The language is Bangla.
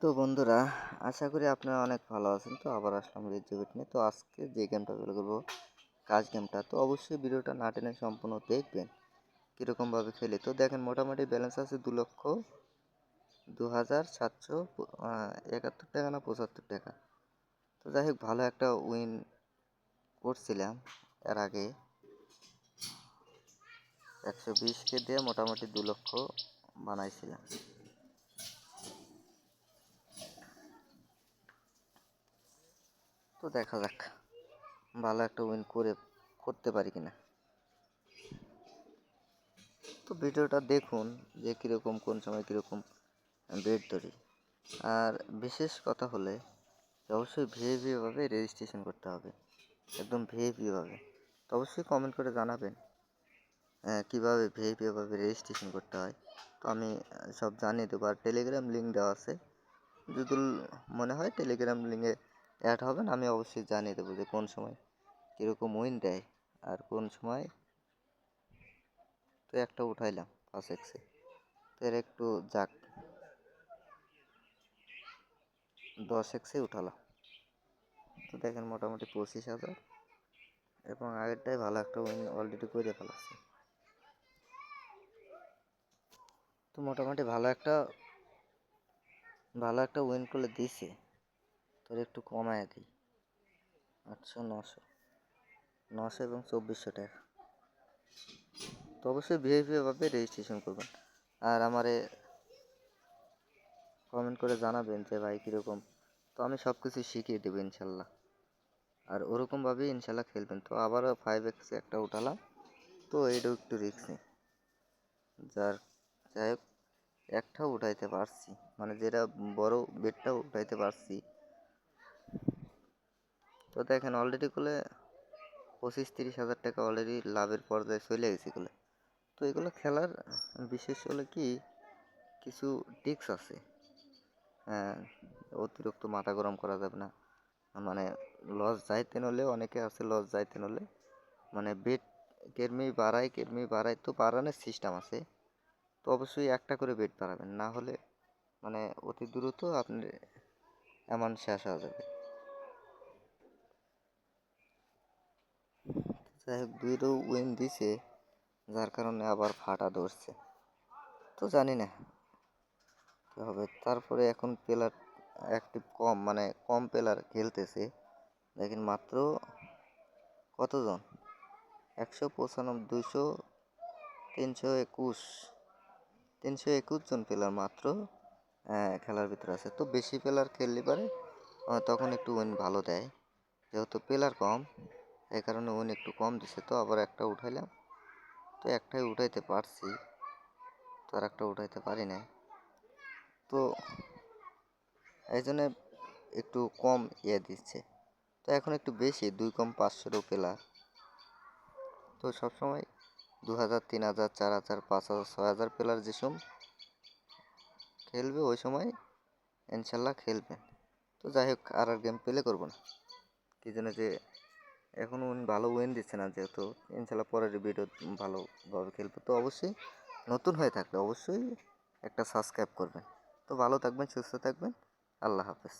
তো বন্ধুরা, আশা করি আপনারা অনেক ভালো আছেন। তো আবার আসলাম রেজিবিট নিয়ে। তো আজকে যে গেমটা তৈরি করব, কাজ গেমটা, তো অবশ্যই ভিডিওটা না টেনে সম্পূর্ণ দেখবেন, কীরকমভাবে খেলি। তো দেখেন, মোটামুটি ব্যালেন্স আছে দু লক্ষ, দু হাজার সাতশো একাত্তর টাকা না পঁচাত্তর টাকা। তো যাই হোক, ভালো একটা উইন করছিলাম এর আগে। একশো বিশকে দিয়ে মোটামুটি দু লক্ষ বানাইছিলাম। তো দেখা যাক, ভালো একটা উইন করে, করতে পারি কিনা। তো ভিডিওটা দেখুন যে কীরকম, কোন সময় কীরকম বেড ধরি। আর বিশেষ কথা হলে অবশ্যই ভিএভিভাবে রেজিস্ট্রেশন করতে হবে, একদম ভিএভিভাবে তো অবশ্যই কমেন্ট করে জানাবেন কীভাবে ভিএভিভাবে রেজিস্ট্রেশন করতে হয়। তো আমি সব জানিয়ে দেবো। আর টেলিগ্রাম লিঙ্ক দেওয়া আছে। যদি মনে হয় টেলিগ্রাম লিঙ্কে অ্যাড হবেন আমি অবশ্যই জানিয়ে দেবো যে কোন সময় কীরকম উইন দেয় আর কোন সময় তো একটা উঠাইলাম পাঁচ এক্সে তো এর একটু যাক। দশ এক্সে উঠালাম। তো দেখেন মোটামুটি পঁচিশ হাজার এবং আগেরটাই ভালো একটা উইন অলরেডি করে ফেলাচ্ছে তো মোটামুটি ভালো একটা ভালো একটা উইন করে দিছে। তোর একটু কমায় দিই। আটশো, নশো নশো এবং চব্বিশশো টাকা। তো অবশ্যই ভিআইপিভাবে রেজিস্ট্রেশন করবেন। আর আমারে কমেন্ট করে জানাবেন যে ভাই কীরকম। তো আমি সব কিছু শিখিয়ে দেবো ইনশাল্লাহ। আর ওরকমভাবেই ইনশাল্লাহ খেলবেন। তো আবারও ফাইভ এক্স একটা উঠালাম। তো এইটাও একটু রিক্সি যার, যাই হোক, একটাও উঠাইতে পারছি। মানে যেটা বড় বেডটাও উঠাইতে পারছি। তো দেখেন অলরেডি করলে পঁচিশ তিরিশ হাজার টাকা অলরেডি লাভের পর্যায়ে চলে গেছে এগুলো। তো এগুলো খেলার বিশেষ হলে কি, কিছু টিক্স আছে। হ্যাঁ অতিরিক্ত মাথা গরম করা যাবে না। মানে লস যাইতে নলে, অনেকে আছে লস যাইতে নলে মানে বেড কেরমি বাড়ায় কেরমি বাড়ায় তো বাড়ানোর সিস্টেম আছে। তো অবশ্যই একটা করে বেড বাড়াবেন, না হলে মানে অতি দ্রুত আপনি এমন শেষ হয়ে যাবে। যাই দুইটাও উইন দিছে, যার কারণে আবার ফাটা ধরছে। তো জানি না কী হবে। তারপরে এখন প্লেয়ার অ্যাক্টিভ কম মানে কম প্লেয়ার খেলতেছে। দেখেন মাত্র কতজন? একশো পঁচানব্বই দুশো তিনশো একুশ। তিনশো একুশ জন প্লেয়ার মাত্র খেলার ভিতরে আছে। তো বেশি প্লেয়ার খেললে পারে তখন একটু উইন ভালো দেয়। যেহেতু প্লেয়ার কম এই কারণে উইন একটু কম দিছে তো, আবার একটা উঠাইলাম। তো একটাই উঠাইতে পারছি, তো আর একটা উঠাইতে পারি না তো এই জন্যে একটু কম ইয়ে দিচ্ছে। তো এখন একটু বেশি, দুই কম পাঁচশোরও প্লেয়ার তো সবসময় দু হাজার তিন হাজার চার হাজার পাঁচ হাজার ছয় হাজার প্লেয়ার যেসব খেলবে, ওই সময় ইনশাল্লাহ খেলবেন। তো যাই হোক, আর আর গেম প্লে করব না। কী জন্য যে এখন উনি ভালো উইন দিচ্ছে না যেহেতু, ইনশাল্লাহ পরের ভিডিও ভালোভাবে খেলবে। তো অবশ্যই নতুন হয়ে থাকলে অবশ্যই একটা সাবস্ক্রাইব করবেন। তো ভালো থাকবেন, সুস্থ থাকবেন। আল্লাহ হাফেজ।